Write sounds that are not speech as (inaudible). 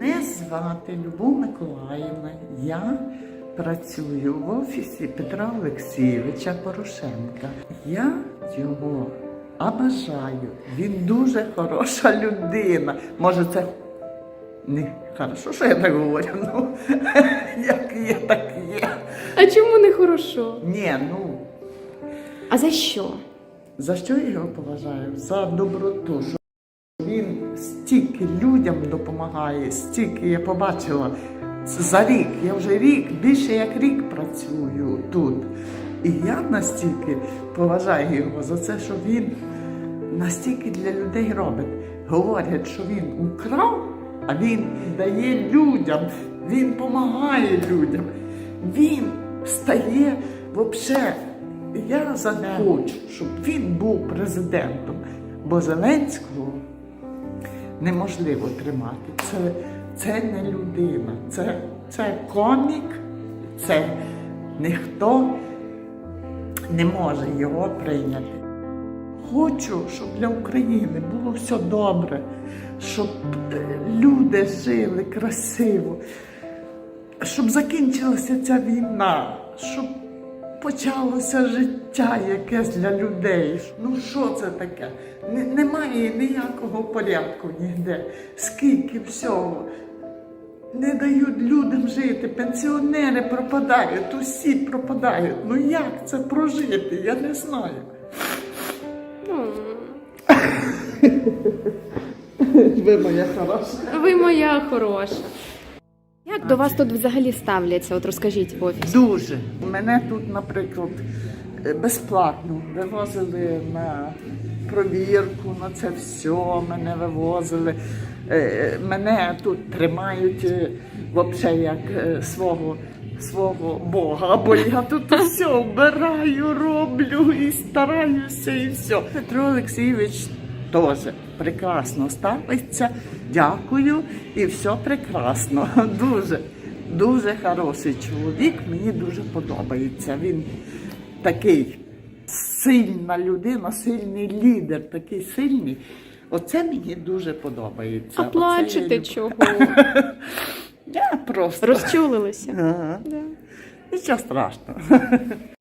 Мене звати Любов Миколаївна. Я працюю в офісі Петра Олексійовича Порошенка. Я його обажаю. Він дуже хороша людина. Може, це не хорошо, що я так говорю. Ну, (laughs) як є, так є. А чому не хорошо? Ні, ну. А за що? За що я його поважаю? За доброту. Він стільки людям допомагає, стільки я побачила за рік. Я вже рік, більше як рік працюю тут. І я настільки поважаю його за це, що він настільки для людей робить. Говорять, що він украв, а він дає людям, він допомагає людям. Він стає взагалі. Я за хочу, щоб він був президентом, бо Зеленського неможливо тримати. Це, це не людина, це, це комік, це ніхто не може його прийняти. Хочу, щоб для України було все добре, щоб е, люди жили красиво, щоб закінчилася ця війна, щоб почалося життя якесь для людей. Ну що це таке? Не- Немає ніякого порядку ніде. Скільки всього. Не дають людям жити, пенсіонери пропадають, усі пропадають. Ну як це прожити? Я не знаю. Ви моя хороша. Ви моя хороша. До вас тут взагалі ставляться? От розкажіть в офісі. Дуже. Мене тут, наприклад, е, безплатно вивозили на провірку, на це все. Мене вивозили. Е, Мене тут тримають е, вообще як е, свого. Свого Бога, бо я тут (laughs) все вбираю, роблю і стараюся, і все. Петро Олексійович теж прекрасно ставиться. Дякую, і все прекрасно. (laughs) Дуже, дуже хороший чоловік. Мені дуже подобається. Він такий сильна людина, сильний лідер, такий сильний. Оце мені дуже подобається. А плачете чого? (laughs) Я просто. Розчулилися. Ага. Да. Нічого страшного. (laughs)